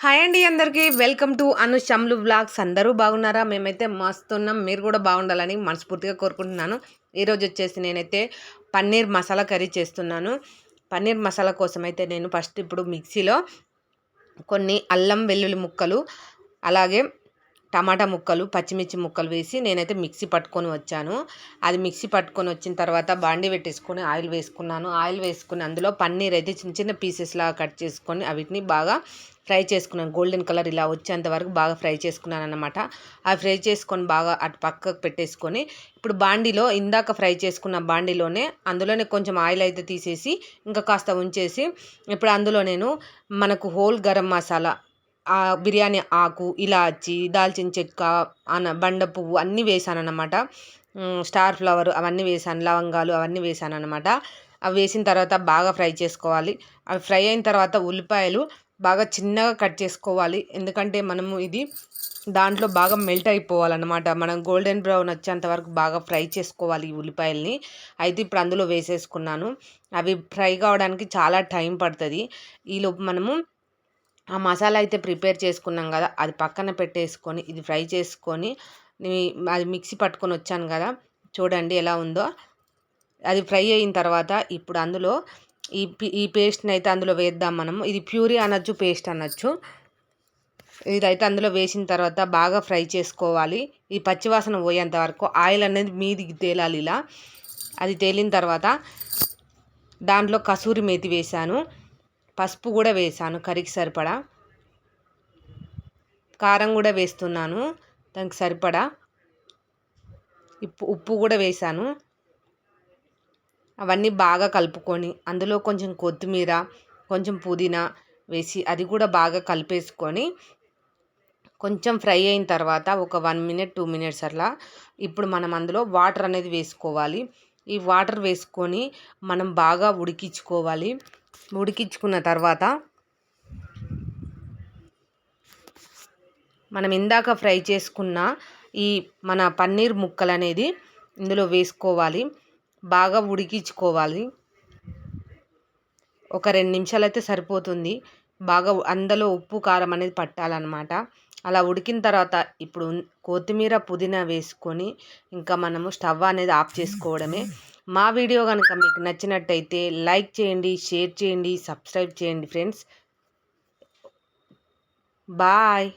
Hi అండి అందరికీ. Welcome to Anu శమ్లు బ్లాగ్స్ అందరూ బాగున్నారా? మేమైతే మస్తున్నాం. మీరు కూడా బాగుండాలని మనస్ఫూర్తిగా కోరుకుంటున్నాను. ఈరోజు వచ్చేసి నేనైతే పన్నీర్ మసాలా కర్రీ చేస్తున్నాను. పన్నీర్ మసాలా కోసం అయితే నేను ఫస్ట్ ఇప్పుడు మిక్సీలో కొన్ని అల్లం వెల్లుల్లి ముక్కలు అలాగే టమాటా ముక్కలు పచ్చిమిర్చి ముక్కలు వేసి నేనైతే మిక్సీ పట్టుకొని వచ్చాను. అది మిక్సీ పట్టుకొని వచ్చిన తర్వాత బాండి పెట్టేసుకొని ఆయిల్ వేసుకున్నాను. ఆయిల్ వేసుకుని అందులో పన్నీర్ అయితే చిన్న చిన్న పీసెస్ లాగా కట్ చేసుకొని వీటిని బాగా ఫ్రై చేసుకున్నాను. గోల్డెన్ కలర్ ఇలా వచ్చేంత వరకు బాగా ఫ్రై చేసుకున్నాను అనమాట అవి ఫ్రై చేసుకొని బాగా అటు పక్కకు పెట్టేసుకొని ఇప్పుడు బాండీలో ఇందాక ఫ్రై చేసుకున్న బాండీలోనే అందులోనే కొంచెం ఆయిల్ అయితే తీసేసి ఇంకా కాస్త ఉంచేసి ఇప్పుడు అందులో నేను మనకు హోల్ గరం మసాలా బిర్యానీ ఆకు ఇలాచి దాల్చిన చెక్క అన బండ పువ్వు అన్నీ వేసాను అనమాట స్టార్ ఫ్లవర్ అవన్నీ వేసాను లవంగాలు అవన్నీ వేసాను అనమాట అవి వేసిన తర్వాత బాగా ఫ్రై చేసుకోవాలి. అవి ఫ్రై అయిన తర్వాత ఉల్లిపాయలు బాగా చిన్నగా కట్ చేసుకోవాలి. ఎందుకంటే మనము ఇది దాంట్లో బాగా మెల్ట్ అయిపోవాలన్నమాట. మనం గోల్డెన్ బ్రౌన్ వచ్చేంత వరకు బాగా ఫ్రై చేసుకోవాలి ఈ ఉల్లిపాయల్ని. అయితే ఇప్పుడు అందులో వేసేసుకున్నాను. అవి ఫ్రై కావడానికి చాలా టైం పడుతుంది. ఈలోపు మనము ఆ మసాలా అయితే ప్రిపేర్ చేసుకున్నాం కదా అది పక్కన పెట్టేసుకొని ఇది ఫ్రై చేసుకొని అది మిక్సీ పట్టుకొని వచ్చాను కదా చూడండి ఎలా ఉందో. అది ఫ్రై అయిన తర్వాత ఇప్పుడు అందులో ఈ ఈ పేస్ట్ని అయితే అందులో వేద్దాం మనం ఇది ప్యూరీ అనొచ్చు పేస్ట్ అనొచ్చు. ఇదైతే అందులో వేసిన తర్వాత బాగా ఫ్రై చేసుకోవాలి. ఈ పచ్చివాసన పోయేంత వరకు ఆయిల్ అనేది మీదికి తేలాలి ఇలా. అది తేలిన తర్వాత దాంట్లో కసూరి మేతి వేశాను. పసుపు కూడా వేసాను కర్రీకి సరిపడా. కారం కూడా వేస్తున్నాను దానికి సరిపడా. ఉప్పు ఉప్పు కూడా వేసాను. అవన్నీ బాగా కలుపుకొని అందులో కొంచెం కొత్తిమీర కొంచెం పుదీనా వేసి అది కూడా బాగా కలిపేసుకొని కొంచెం ఫ్రై అయిన తర్వాత ఒక వన్ మినిట్ టూ మినిట్స్ అట్లా ఇప్పుడు మనం అందులో వాటర్ అనేది వేసుకోవాలి. ఈ వాటర్ వేసుకొని మనం బాగా ఉడికించుకోవాలి. ఉడికించుకున్న తర్వాత మనం ఇందాక ఫ్రై చేసుకున్న ఈ మన పన్నీర్ ముక్కలు అనేది ఇందులో వేసుకోవాలి. బాగా ఉడికించుకోవాలి. ఒక రెండు నిమిషాలు అయితే సరిపోతుంది. బాగా అందులో ఉప్పు కారం అనేది పట్టాలన్నమాట. అలా ఉడికిన తర్వాత ఇప్పుడు కొత్తిమీర పుదీనా వేసుకొని ఇంకా మనము స్టవ్ అనేది ఆఫ్ చేసుకోవడమే. మా వీడియో కనుక మీకు నచ్చినట్టయితే లైక్ చేయండి షేర్ చేయండి సబ్స్క్రైబ్ చేయండి ఫ్రెండ్స్. బాయ్.